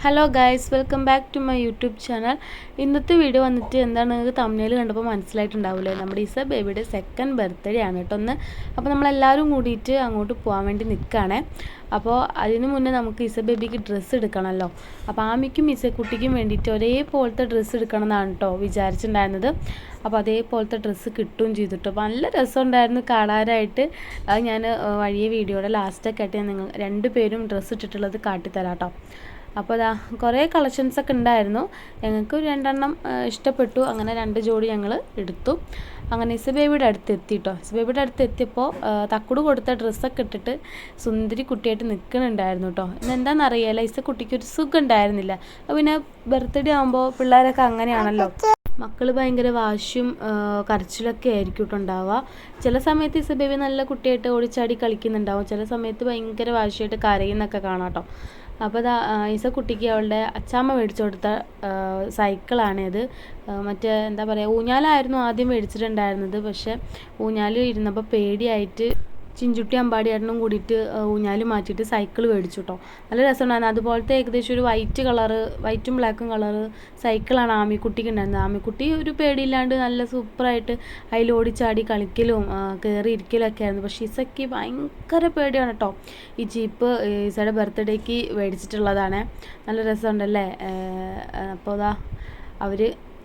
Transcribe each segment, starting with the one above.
Hello guys welcome back to my YouTube channel ഇന്നത്തെ video വന്നിട്ട് എന്താണ് നിങ്ങൾക്ക് തമിഴിൽ കണ്ടപ്പോൾ മനസ്സിലായിട്ടുണ്ടാവില്ലേ? നമ്മുടെ ഈസ ബേബിയുടെ സെക്കൻഡ് ബർത്ത്ഡേ ആണ് കേട്ടോ ഒന്ന് അപ്പോൾ നമ്മളെല്ലാവരും കൂടിയിട്ട് അങ്ങോട്ട് പോകാൻ വേണ്ടി നിൽക്കുകയാണേ. അപ്പോൾ അതിന് മുന്നേ നമുക്ക് ഈസ ബേബിക്ക് ഡ്രസ്സ് എടുക്കണമല്ലോ. അപ്പോൾ ആമിക്കും ഇസക്കുട്ടിക്കും വേണ്ടിയിട്ട് ഒരേപോലത്തെ ഡ്രസ്സ് എടുക്കണം എന്നാണ് കേട്ടോ വിചാരിച്ചിട്ടുണ്ടായിരുന്നത്. അപ്പോൾ അതേപോലത്തെ ഡ്രസ്സ് കിട്ടുകയും ചെയ്തിട്ടോ അപ്പോൾ നല്ല രസമുണ്ടായിരുന്നു കാണാനായിട്ട്. ഞാൻ വഴിയ വീഡിയോയുടെ ലാസ്റ്റൊക്കെ ആയിട്ട് ഞാൻ നിങ്ങൾ രണ്ടുപേരും ഡ്രസ്സ് ഇട്ടിട്ടുള്ളത് കാട്ടിത്തരാം കേട്ടോ. അപ്പോൾ അതാ കുറേ കളക്ഷൻസ് ഒക്കെ ഉണ്ടായിരുന്നു. ഞങ്ങൾക്ക് രണ്ടെണ്ണം ഇഷ്ടപ്പെട്ടു. അങ്ങനെ രണ്ട് ജോഡി ഞങ്ങൾ എടുത്തു. അങ്ങനെ ഇസബേബിയുടെ അടുത്ത് എത്തിട്ടോ ഇസബേബിയുടെ അടുത്ത് എത്തിയപ്പോൾ തക്കുട് കൊടുത്ത ഡ്രസ്സൊക്കെ ഇട്ടിട്ട് സുന്ദരി കുട്ടിയായിട്ട് നിൽക്കുന്നുണ്ടായിരുന്നു കേട്ടോ ഇസ കുട്ടിക്ക് ഒരു സുഖം ഉണ്ടായിരുന്നില്ല പിന്നെ ബർത്ത്ഡേ ആകുമ്പോൾ പിള്ളേരൊക്കെ അങ്ങനെയാണല്ലോ. മക്കൾ ഭയങ്കര വാശിയും കരച്ചിലൊക്കെ ആയിരിക്കും ഉണ്ടാവുക. ചില സമയത്ത് ഇസബേബി നല്ല കുട്ടിയായിട്ട് ഓടിച്ചാടി കളിക്കുന്നുണ്ടാവും. ചില സമയത്ത് ഭയങ്കര വാശിയായിട്ട് കരയുന്നൊക്കെ കാണാം കേട്ടോ അപ്പോൾ ഇതാ ഇസ കുട്ടിക്ക് അവളുടെ അച്ചാമ്മ മേടിച്ചു കൊടുത്ത സൈക്കിളാണിത് മറ്റേ എന്താ പറയുക ഊഞ്ഞാലായിരുന്നു ആദ്യം മേടിച്ചിട്ടുണ്ടായിരുന്നത്. പക്ഷേ ഊഞ്ഞാൽ ഇരുന്നപ്പോൾ പേടിയായിട്ട് ചിഞ്ചുട്ടി അമ്പാടിയേട്ടനും കൂടിയിട്ട് ഊഞ്ഞാൽ മാറ്റിയിട്ട് സൈക്കിൾ മേടിച്ചു കേട്ടോ നല്ല രസമുണ്ടായിരുന്നു അതുപോലത്തെ ഏകദേശം ഒരു വൈറ്റ് കളറ് വൈറ്റും ബ്ലാക്കും കളറ് സൈക്കിളാണ് ആമിക്കുട്ടിക്ക് ഉണ്ടായിരുന്നത്. ആമിക്കുട്ടി ഒരു പേടിയില്ലാണ്ട് നല്ല സൂപ്പറായിട്ട് അതിൽ ഓടിച്ചാടി കളിക്കലും കയറി ഇരിക്കലും ഒക്കെ ആയിരുന്നു. പക്ഷേ ഇസയ്ക്ക് ഭയങ്കര പേടിയാണ് കേട്ടോ ഈ ജീപ്പ് ഇസയുടെ ബർത്ത്ഡേക്ക് മേടിച്ചിട്ടുള്ളതാണ്. നല്ല രസമുണ്ടല്ലേ? അപ്പോൾ അതാ അവർ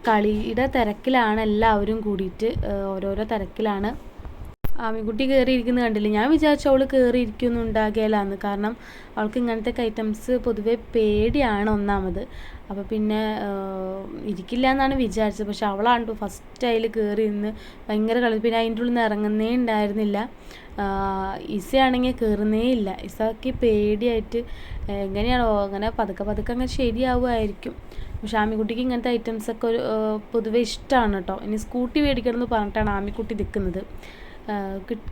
കളിയുടെ തിരക്കിലാണ് എല്ലാവരും കൂടിയിട്ട് ഓരോരോ തിരക്കിലാണ് ആമിക്കുട്ടി കയറിയിരിക്കുന്നത് കണ്ടില്ല? ഞാൻ വിചാരിച്ചു അവൾ കയറിയിരിക്കുമെന്ന് ഉണ്ടാകില്ലാന്ന് കാരണം അവൾക്ക് ഇങ്ങനത്തെ ഐറ്റംസ് പൊതുവേ പേടിയാണ് ഒന്നാമത്. അപ്പോൾ പിന്നെ ഇരിക്കില്ല എന്നാണ് വിചാരിച്ചത്. പക്ഷെ അവളാണ് ഫസ്റ്റ് അതിൽ കയറി ഇരുന്ന് ഭയങ്കര കളി. പിന്നെ അതിന്റെ ഉള്ളിൽ നിന്ന് ഇറങ്ങുന്നേ ഉണ്ടായിരുന്നില്ല ഇസയാണെങ്കിൽ കയറുന്നേ ഇല്ല. ഇസക്ക് പേടിയായിട്ട് എങ്ങനെയാണോ അങ്ങനെ പതുക്കെ പതുക്കെ അങ്ങനെ ശരിയാവുമായിരിക്കും പക്ഷെ ആമിക്കുട്ടിക്ക് ഇങ്ങനത്തെ ഐറ്റംസൊക്കെ ഒരു പൊതുവേ ഇഷ്ടമാണ് കേട്ടോ ഇനി സ്കൂട്ടി മേടിക്കണം എന്ന് പറഞ്ഞിട്ടാണ് ആമിക്കുട്ടി നിൽക്കുന്നത്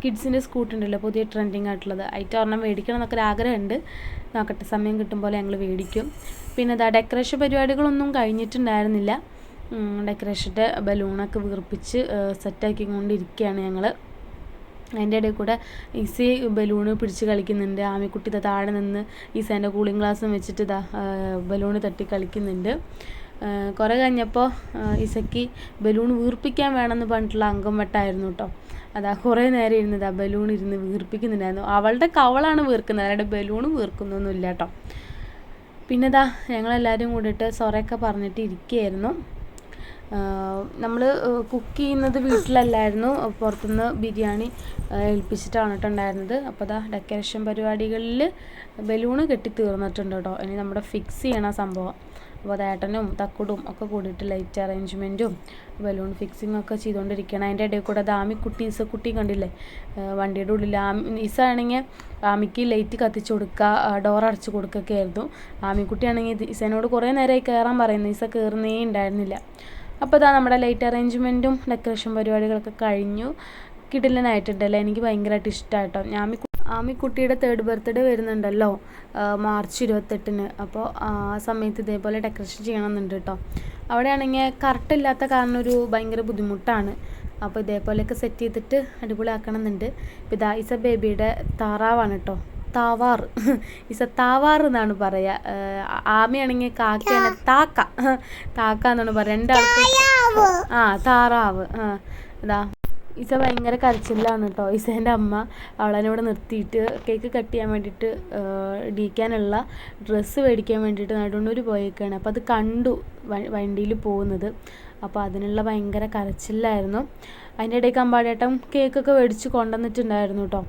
കിഡ്സിന്റെ സ്കൂട്ടർ ഉണ്ടല്ലോ പുതിയ ട്രെൻഡിങ് ആയിട്ടുള്ളത്. അതിന്റെ ഒരെണ്ണം മേടിക്കണം എന്നൊക്കെ ഒരു ആഗ്രഹമുണ്ട്. നോക്കട്ടെ സമയം കിട്ടും പോലെ ഞങ്ങൾ മേടിക്കും. പിന്നെ ഇതാ ഡെക്കറേഷൻ പരിപാടികളൊന്നും കഴിഞ്ഞിട്ടുണ്ടായിരുന്നില്ല. ഡെക്കറേഷന്റെ ബലൂണൊക്കെ വീർപ്പിച്ച് സെറ്റാക്കി കൊണ്ടിരിക്കുകയാണ് ഞങ്ങൾ അതിന്റെ ഇടയിൽ കൂടെ ഈസി ബലൂണ് പിടിച്ച് കളിക്കുന്നുണ്ട്. ആമിക്കുട്ടി ഇതാ താഴെ നിന്ന് ഈസേന്റെ കൂളിംഗ് ഗ്ലാസ്സും വെച്ചിട്ട് ഇതാ ബലൂണ് തട്ടി കളിക്കുന്നുണ്ട്. കുറേ കഴിഞ്ഞപ്പോൾ ഈസയ്ക്ക് ബലൂൺ വീർപ്പിക്കാൻ വേണമെന്ന് പറഞ്ഞിട്ടുള്ള അംഗം വെട്ടായിരുന്നു കേട്ടോ. അതാ കുറേ നേരം ഇരുന്നത് ആ ബലൂൺ ഇരുന്ന് വീർപ്പിക്കുന്നുണ്ടായിരുന്നു. അവളുടെ കവളാണ് വീർക്കുന്നത്. അല്ലാണ്ട് ബലൂൺ വീർക്കുന്നൊന്നുമില്ല കേട്ടോ. പിന്നെ ഇതാ ഞങ്ങളെല്ലാവരും കൂടിയിട്ട് സൊറയൊക്കെ പറഞ്ഞിട്ട് ഇരിക്കുകയായിരുന്നു. നമ്മൾ കുക്ക് ചെയ്യുന്നത് വീട്ടിലല്ലായിരുന്നു. പുറത്തുനിന്ന് ബിരിയാണി ഏൽപ്പിച്ചിട്ട് ഏൽപ്പിച്ചിട്ടാണ് കേട്ടോ ഉണ്ടായിരുന്നത്. അപ്പോൾ അതാ ഡെക്കറേഷൻ പരിപാടികളിൽ ബലൂണ് കെട്ടി തീർന്നിട്ടുണ്ട് കേട്ടോ. ഇനി നമ്മുടെ ഫിക്സ് ചെയ്യണ സംഭവം. അപ്പോൾ അത് ഏട്ടനും തക്കുടും ഒക്കെ കൂടിയിട്ട് ലൈറ്റ് അറേഞ്ച്മെന്റും ബലൂൺ ഫിക്സിംഗ് ഒക്കെ ചെയ്തുകൊണ്ടിരിക്കുകയാണ് അതിന്റെ ഇടയിൽ കൂടെ അത് ആമിക്കുട്ടി ഇസക്കുട്ടി കണ്ടില്ലേ? വണ്ടിയുടെ ഉള്ളിൽ ആമി ഈസാണെങ്കിൽ ആമിക്ക് ലൈറ്റ് കത്തിച്ചു കൊടുക്കുക ഡോർ അടച്ച് കൊടുക്കുകയൊക്കെ ആയിരുന്നു. ആമിക്കുട്ടിയാണെങ്കിൽ ഇസനോട് കുറേ നേരമായി കയറാൻ പറയുന്നു. ഈസ കയറുന്നേ ഉണ്ടായിരുന്നില്ല. അപ്പോൾ ഇതാ നമ്മുടെ ലൈറ്റ് അറേഞ്ച്മെന്റും ഡെക്കറേഷൻ പരിപാടികളൊക്കെ കഴിഞ്ഞു. കിടിലനായിട്ടുണ്ടല്ലേ എനിക്ക് ഭയങ്കരമായിട്ട് ഇഷ്ടമായിട്ടോ ഞാൻ ആമിക്കുട്ടിയുടെ തേർഡ് ബർത്ത്ഡേ വരുന്നുണ്ടല്ലോ. മാർച്ച് ഇരുപത്തെട്ടിന്. അപ്പോൾ ആ സമയത്ത് ഇതേപോലെ ഡെക്കറേഷൻ ചെയ്യണമെന്നുണ്ട് കേട്ടോ. അവിടെയാണെങ്കിൽ കറക്റ്റ് ഇല്ലാത്ത കാരണം ഒരു ഭയങ്കര ബുദ്ധിമുട്ടാണ്. അപ്പോൾ ഇതേപോലെയൊക്കെ സെറ്റ് ചെയ്തിട്ട് അടിപൊളിയാക്കണം എന്നുണ്ട് ഇപ്പോൾ ഇതാ ഇസ ബേബിയുടെ താറാവാണ് കേട്ടോ. താവാർ. ഇസ താവാർ എന്നാണ് പറയുക ആമയാണെങ്കിൽ കാക്കയാണ്. താക്ക. താക്ക എന്നാണ് പറയുക രണ്ടാൾക്ക് ആ താറാവ്. ആ ഇതാ ഇസ ഭയങ്കര കരച്ചിലാണ് കേട്ടോ ഇസേന്റെ അമ്മ അവളെന്നോട് നിർത്തിയിട്ട് കേക്ക് കട്ട് ചെയ്യാൻ വേണ്ടിയിട്ട് ഇടിക്കാനുള്ള ഡ്രസ്സ് മേടിക്കാൻ വേണ്ടിയിട്ട് നടുണ്ണൂർ പോയേക്കാണ്. അപ്പോൾ അത് കണ്ടു വണ്ടിയിൽ പോകുന്നത്. അപ്പോൾ അതിനുള്ള ഭയങ്കര കരച്ചിലായിരുന്നു. അതിന്റെ ഇടയ്ക്ക് അമ്പാടേട്ടൻ കേക്കൊക്കെ മേടിച്ച് കൊണ്ടുവന്നിട്ടുണ്ടായിരുന്നു കേട്ടോ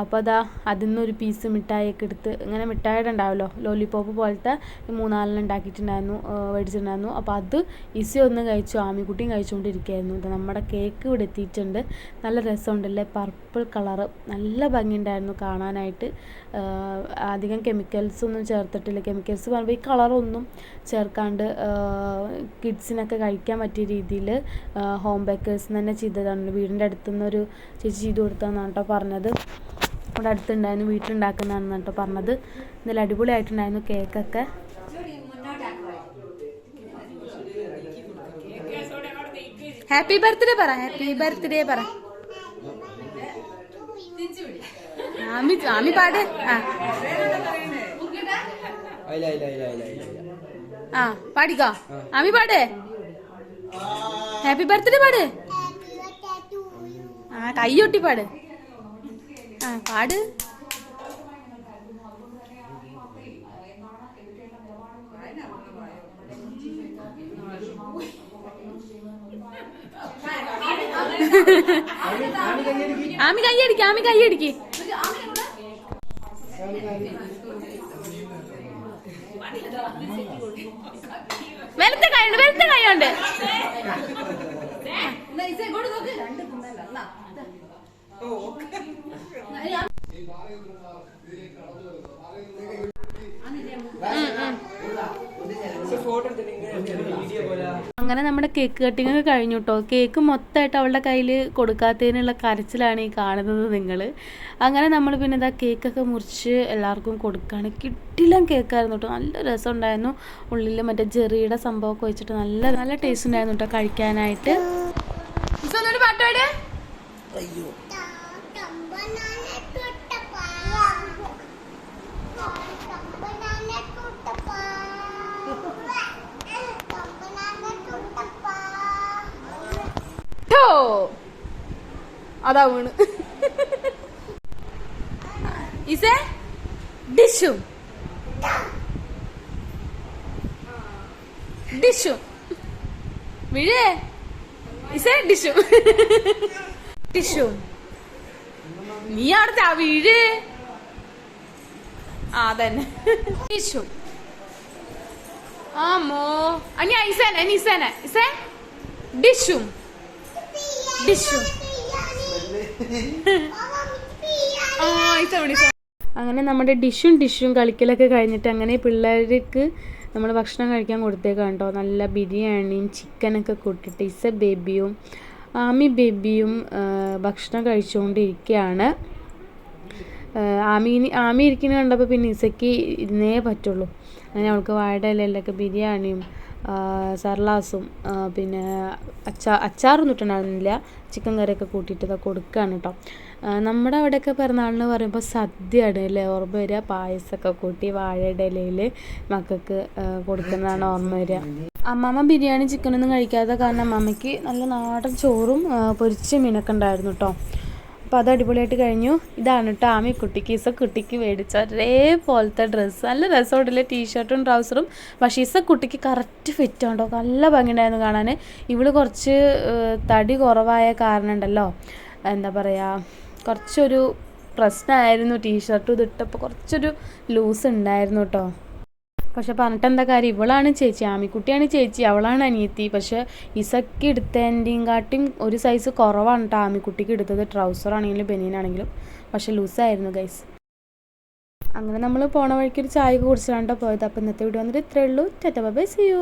അപ്പോൾ അതാ അതിൽ നിന്നൊരു പീസ് മിഠായിയൊക്കെ എടുത്ത് ഇങ്ങനെ മിഠായിയുടെ ഉണ്ടാവുമല്ലോ ലോലിപോപ്പ് പോലത്തെ മൂന്നാലെണ്ണം ഉണ്ടാക്കിയിട്ടുണ്ടായിരുന്നു മേടിച്ചിട്ടുണ്ടായിരുന്നു അപ്പോൾ അത് ഈസി ഒന്ന് കഴിച്ചു ആമിക്കുട്ടിയും കഴിച്ചുകൊണ്ടിരിക്കുകയായിരുന്നു. ഇത് നമ്മുടെ കേക്ക് ഇവിടെ എത്തിയിട്ടുണ്ട്. നല്ല രസമുണ്ടല്ലേ? പർപ്പിൾ കളറ് നല്ല ഭംഗിയുണ്ടായിരുന്നു കാണാനായിട്ട്. അധികം കെമിക്കൽസ് ഒന്നും ചേർത്തിട്ടില്ല. കെമിക്കൽസ് പറയുമ്പോൾ ഈ കളറൊന്നും ചേർക്കാണ്ട് കിഡ്സിനൊക്കെ കഴിക്കാൻ പറ്റിയ രീതിയിൽ ഹോം ബേക്കേഴ്സ് തന്നെ ചെയ്തതാണ്. വീടിന്റെ അടുത്തുനിന്ന് ഒരു ചേച്ചി ചെയ്ത് കൊടുത്തതെന്നാണ് കേട്ടോ പറഞ്ഞത്. ഇവിടെ അടുത്തുണ്ടായിരുന്നു വീട്ടിലുണ്ടാക്കുന്നതാണെന്ന് കേട്ടോ പറഞ്ഞത്. ഇന്നലെ അടിപൊളിയായിട്ടുണ്ടായിരുന്നു കേക്കൊക്കെ. ഹാപ്പി ബർത്ത്ഡേ പറ ഹാപ്പി ബർത്ത്ഡേ പറ. ആമി ആമി പാട്. ആ. പാടിക്കോ. ആമി പാട്. ഹാപ്പി ബർത്ത്ഡേ പാട്. ആ കൈയൊട്ടി പാട്. ആ പാട്. ആമി കൈയടിക്ക് ആമി കൈയടിക്ക് വലത്തെ കൈയുണ്ട് വലത്തെ കൈയുണ്ട് വീഡിയോ പോലെ അങ്ങനെ നമ്മുടെ കേക്ക് കട്ടിങ് ഒക്കെ കഴിഞ്ഞു കേട്ടോ കേക്ക് മൊത്തമായിട്ട് അവളുടെ കയ്യിൽ കൊടുക്കാത്തതിനുള്ള കരച്ചിലാണ് ഈ കാണുന്നത് നിങ്ങൾ അങ്ങനെ നമ്മൾ പിന്നെ ഇതാ കേക്കൊക്കെ മുറിച്ച് എല്ലാവർക്കും കൊടുക്കുകയാണ് കിട്ടില്ല കേക്കായിരുന്നു കേട്ടോ നല്ല രസം ഉണ്ടായിരുന്നു ഉള്ളിൽ മറ്റേ ജെറിയുടെ സംഭവമൊക്കെ വെച്ചിട്ട് നല്ല നല്ല ടേസ്റ്റ് ഉണ്ടായിരുന്നു കേട്ടോ കഴിക്കാനായിട്ട്. പാട്ടോടെ അതാ വീണ് ഇസേ ഡിഷും ഡിഷും വിഴേ ഇസേ ഡിഷും ഡിഷും നീ അവിടുത്തെ ആ വീഴ് ആ തന്നെ ഡിഷും ആമോ അനി ഐസേനെ ഇസേനെ ഇസേ? ഡിഷും ഡിഷും അങ്ങനെ നമ്മുടെ ഡിഷും ഡിഷും കളിക്കലൊക്കെ കഴിഞ്ഞിട്ട് അങ്ങനെ പിള്ളേർക്ക് നമ്മൾ ഭക്ഷണം കഴിക്കാൻ കൊടുത്തേക്കാണ് കേട്ടോ നല്ല ബിരിയാണിയും ചിക്കനൊക്കെ കൊടുത്തിട്ട് ഇസ ബേബിയും ആമി ബേബിയും ഭക്ഷണം കഴിച്ചുകൊണ്ടിരിക്കുകയാണ് ആമീനി ആമി ഇരിക്കുന്ന കണ്ടപ്പോൾ പിന്നെ ഇസയ്ക്ക് ഇരുന്നേ പറ്റുള്ളൂ. അങ്ങനെ അവൾക്ക് വാഴയുടെ ഇലയിലൊക്കെ ബിരിയാണിയും സർലാസും പിന്നെ അച്ചാ അച്ചാറൊന്നും ഇട്ടുണ്ടായിരുന്നില്ല ചിക്കൻ കറിയൊക്കെ കൂട്ടിയിട്ട് ഇതൊക്കെ കൊടുക്കുകയാണ് കേട്ടോ നമ്മുടെ അവിടെയൊക്കെ പിറന്നാളെന്ന് പറയുമ്പോൾ സദ്യയാണ് അല്ലേ ഓർമ്മ വരിക? പായസമൊക്കെ കൂട്ടി വാഴയുടെ ഇലയിൽ മക്കൾക്ക് കൊടുക്കുന്നതാണ് ഓർമ്മ വരിക. അമ്മമ്മ ബിരിയാണി ചിക്കനൊന്നും കഴിക്കാത്ത കാരണം അമ്മമ്മയ്ക്ക് നല്ല നാടൻ ചോറും പൊരിച്ച മീനൊക്കെ ഉണ്ടായിരുന്നു കേട്ടോ അപ്പോൾ അത് അടിപൊളിയായിട്ട് കഴിഞ്ഞു. ഇതാണ് കേട്ടോ ആമി കുട്ടിക്ക്. കീസ കുട്ടിക്ക് മേടിച്ച ഒരേപോലത്തെ ഡ്രസ്സ് നല്ല രസമുണ്ടല്ലേ ടീഷർട്ടും ട്രൗസറും പക്ഷേ ഈസ കുട്ടിക്ക് കറക്റ്റ് ഫിറ്റ് ഉണ്ടോ നല്ല ഭംഗിയുണ്ടായിരുന്നു കാണാൻ ഇവൾ കുറച്ച് തടി കുറവായ കാരണം ഉണ്ടല്ലോ എന്താ പറയുക കുറച്ചൊരു പ്രശ്നമായിരുന്നു ടീഷർട്ടും ഇതിട്ടപ്പോൾ കുറച്ചൊരു ലൂസ് ഉണ്ടായിരുന്നു കേട്ടോ പക്ഷെ പറഞ്ഞിട്ട് എന്താ കാര്യം? ഇവളാണ് ചേച്ചി ആമിക്കുട്ടിയാണ് ചേച്ചി അവളാണ് അനിയത്തി. പക്ഷെ ഇസക്ക് എടുത്തതിന്റെയും കാട്ടിയും ഒരു സൈസ് കുറവാണ് കേട്ടോ ആമിക്കുട്ടിക്ക് എടുത്തത്. ട്രൗസർ ആണെങ്കിലും ബനിയനാണെങ്കിലും പക്ഷെ ലൂസായിരുന്നു ഗൈസ് അങ്ങനെ നമ്മൾ പോണ വഴിക്ക് ഒരു ചായ കുടിച്ചാണ്ടോ പോയത്. അപ്പോൾ ഇന്നത്തെ വീഡിയോ വന്നിട്ട് ഇത്രയേ ഉള്ളൂ. Tata by C U